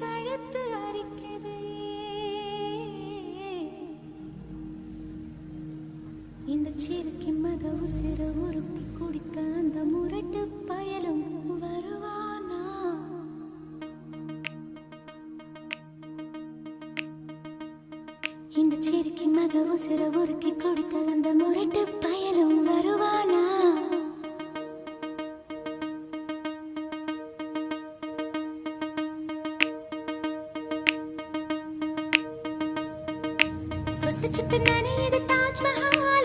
கழுத்து அரிக்குது. இந்த சீருக்கு மக உசிர உருக்கி குடிக்க அந்த முரட்டு பயலும் வருவானா? இந்த சீருக்கு மக உசிர உருக்கி குடிக்க அந்த சுட்டு சுட்டு நனையது தாஜ்மஹால்.